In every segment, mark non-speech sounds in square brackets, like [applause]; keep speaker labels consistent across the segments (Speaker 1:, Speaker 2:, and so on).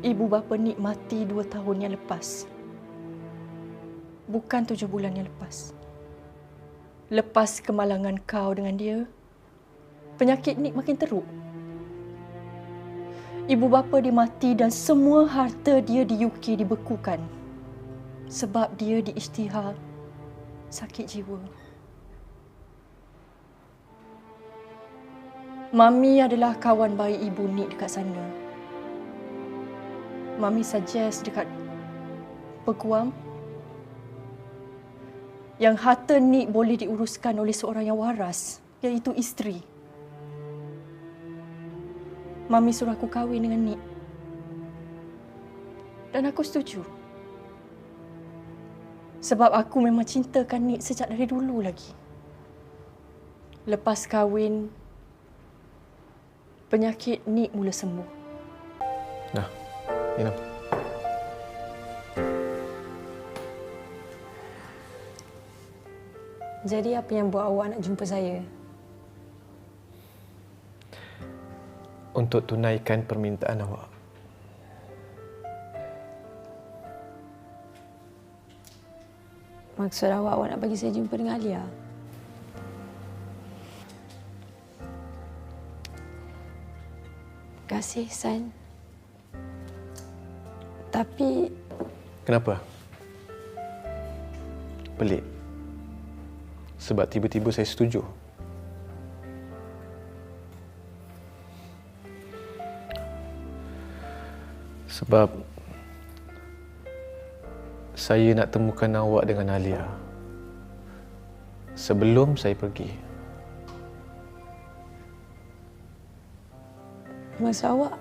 Speaker 1: Ibu bapa Nik mati dua tahun yang lepas. Bukan tujuh bulan yang lepas. Lepas kemalangan kau dengan dia, penyakit Nik makin teruk. Ibu bapa dia mati dan semua harta dia di UK dibekukan sebab dia diisytihar sakit jiwa. Mami adalah kawan baik ibu Nik dekat sana. Mami suggest dekat peguam yang harta Nik boleh diuruskan oleh seorang yang waras, iaitu isteri. Mami suruh aku kahwin dengan Nik. Dan aku setuju. Sebab aku memang cintakan Nik sejak dari dulu lagi. Lepas kahwin, penyakit Nik mula sembuh.
Speaker 2: Dah, minum.
Speaker 3: Jadi apa yang buat awak nak jumpa saya?
Speaker 2: Untuk tunaikan permintaan awak.
Speaker 3: Maksud awak awak nak bagi saya jumpa dengan Alia? Terima kasih, San. Tapi
Speaker 2: Kenapa? Pelik. Sebab tiba-tiba saya setuju. Sebab saya nak temukan awak dengan Alia. Sebelum saya pergi.
Speaker 3: maksud awak,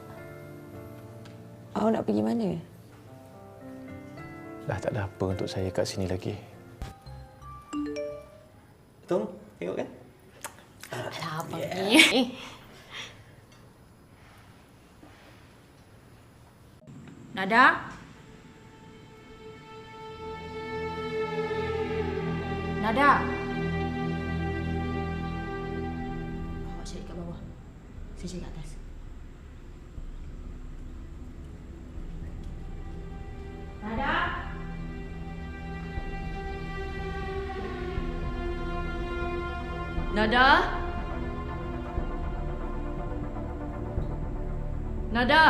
Speaker 3: awak nak pergi mana?
Speaker 2: Dah tak ada apa untuk saya kat sini lagi.
Speaker 4: Tong, tengok kan?
Speaker 5: Alah, abang ni. Nada? Nada? Awak Nada? Nada?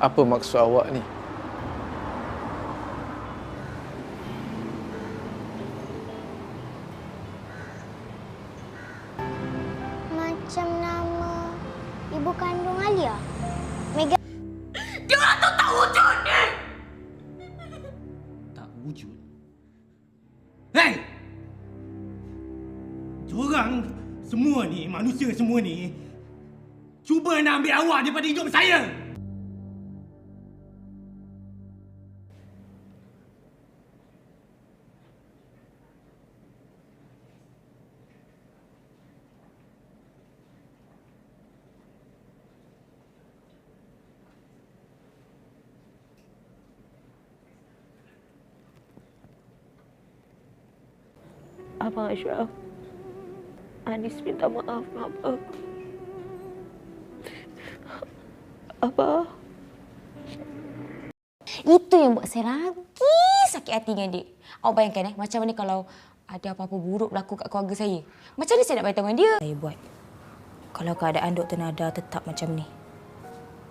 Speaker 2: Apa maksud awak ni?
Speaker 6: Macam nama ibu kandung Alia. Mega
Speaker 4: Tak wujud. Hei! Diorang semua ni, manusia semua ni, cuba nak ambil awak daripada hidup saya.
Speaker 7: Abang Ashraf. Anis minta maaf, Abang. Abang.
Speaker 5: Itu yang buat saya lagi sakit hati dengan dia. Awak bayangkan eh, macam mana kalau ada apa-apa buruk berlaku kat keluarga saya. Macam mana saya nak beritahu dengan dia? Saya buat. Kalau keadaan Dr. Nada tetap macam ni.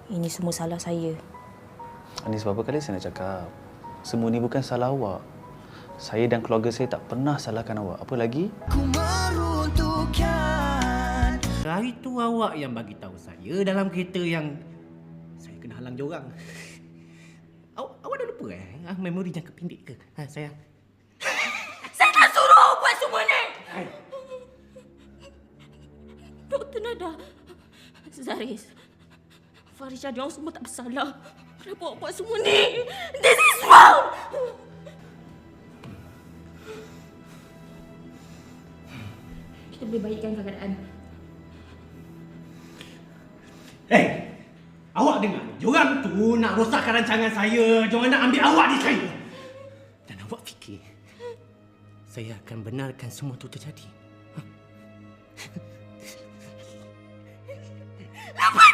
Speaker 5: Ini semua salah saya.
Speaker 8: Anis, berapa kali saya nak cakap? Semua ni bukan salah awak. Saya dan keluarga saya tak pernah salahkan awak. Apa lagi?
Speaker 4: Hari tu awak yang bagi tahu saya dalam kereta yang saya kena halang diorang. [laughs] Awak, awak dah lupa eh? Ah, memori jangka pendek ke? Ha, sayang. [laughs]
Speaker 5: Saya tak suruh buat semua ni!
Speaker 7: Doktor Nada. Zaris. Farisha dia orang semua tak bersalah. Kenapa awak buat semua ni?
Speaker 5: This is wrong! Kita boleh baikkan keadaan.
Speaker 4: Hei! Awak dengar, diorang tu nak rosakkan rancangan saya. Diorang nak ambil awak di saya. Dan awak saya akan benarkan semua itu terjadi. Ha?
Speaker 7: Lepas [laughs]